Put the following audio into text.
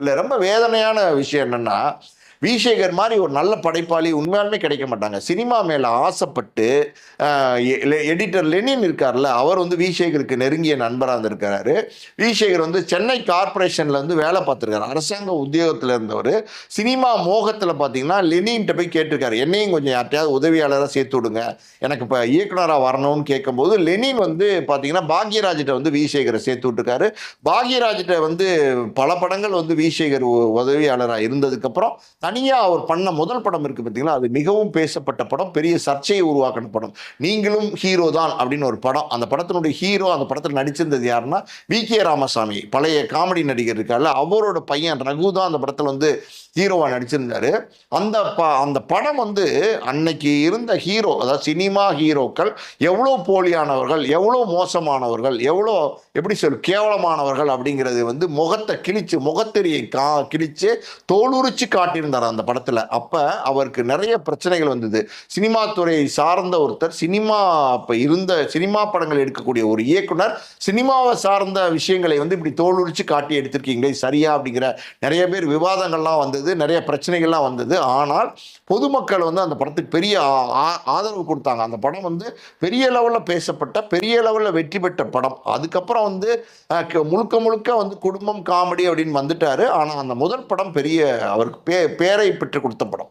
இல்லை ரொம்ப வேதனையான விஷயம் என்னென்னா விசேகர் மாதிரி ஒரு நல்ல படைப்பாளி உண்மையாலுமே கிடைக்க மாட்டாங்க. சினிமா மேலே ஆசைப்பட்டு எடிட்டர் லெனின் இருக்கார்ல அவர் வந்து விசேகருக்கு நெருங்கிய நண்பராக இருந்திருக்கிறாரு. விசேகர் வந்து சென்னை கார்பரேஷனில் வந்து வேலை பார்த்துருக்காரு. அரசாங்க உத்தியோகத்தில் இருந்தவர். சினிமா மோகத்தில் பார்த்தீங்கன்னா லெனின்ட்ட போய் கேட்டிருக்காரு. என்னையும் கொஞ்சம் யார்ட்டையாவது உதவியாளராக சேர்த்து விடுங்க. எனக்கு இப்போ இயக்குனராக வரணும்னு கேட்கும்போது லெனின் வந்து பார்த்தீங்கன்னா பாக்யராஜிட்ட வந்து விசேகரை சேர்த்து விட்டுருக்காரு. பாக்யராஜிட்ட வந்து பல படங்கள் வந்து விசேகர் உதவியாளராக இருந்ததுக்கப்புறம் தனியாக அவர் பண்ண முதல் படம் இருக்குது பார்த்தீங்களா அது மிகவும் பேசப்பட்ட படம் பெரிய சர்ச்சையை உருவாக்கின படம். நீங்களும் ஹீரோ தான் அப்படின்னு ஒரு படம். அந்த படத்தினுடைய ஹீரோ அந்த படத்தில் நடிச்சிருந்தது யாருன்னா வி. கே. ராமசாமி. பழைய காமெடி நடிகர் இருக்கார்ல அவரோட பையன் ரகு தான் அந்த படத்தில் வந்து ஹீரோவாக நடிச்சிருந்தாரு. அந்த ப அந்த படம் வந்து அன்னைக்கு இருந்த ஹீரோ அதாவது சினிமா ஹீரோக்கள் எவ்வளோ போலியானவர்கள் எவ்வளோ மோசமானவர்கள் எவ்வளோ எப்படி சொல் கேவலமானவர்கள் அப்படிங்கிறது வந்து முகத்தை கிழிச்சு முகத்தெரியை கா கிழிச்சு தோலுரிச்சு காட்டியிருந்தார். அந்த படத்தில்? அப்போ அவருக்கு நிறைய பிரச்சனைகள் வந்தது. சினிமா துறையை சார்ந்த ஒருத்தர் சினிமா இப்போ இருந்த சினிமா படங்கள் எடுக்கக்கூடிய ஒரு இயக்குனர் சினிமாவை சார்ந்த விஷயங்களை வந்து இப்படி தோலுரிச்சு காட்டி எடுத்திருக்கீங்களே சரியா அப்படிங்கிற நிறைய பேர் விவாதங்கள்லாம் வந்தது நிறைய பிரச்சனைகள்லாம் வந்தது. ஆனால் பொதுமக்கள் வந்து அந்த படத்துக்கு பெரிய ஆ- ஆதரவு கொடுத்தாங்க. அந்த படம் வந்து பெரிய லெவலில் பேசப்பட்ட பெரிய லெவலில் வெற்றி பெற்ற படம். அதுக்கப்புறம் வந்து முழுக்க முழுக்க வந்து குடும்பம் காமெடி அப்படின்னு வந்துட்டாரு. ஆனால் அந்த முதல் படம் பெரிய அவருக்கு பே பெயரை பெற்றுக் கொடுத்த படம்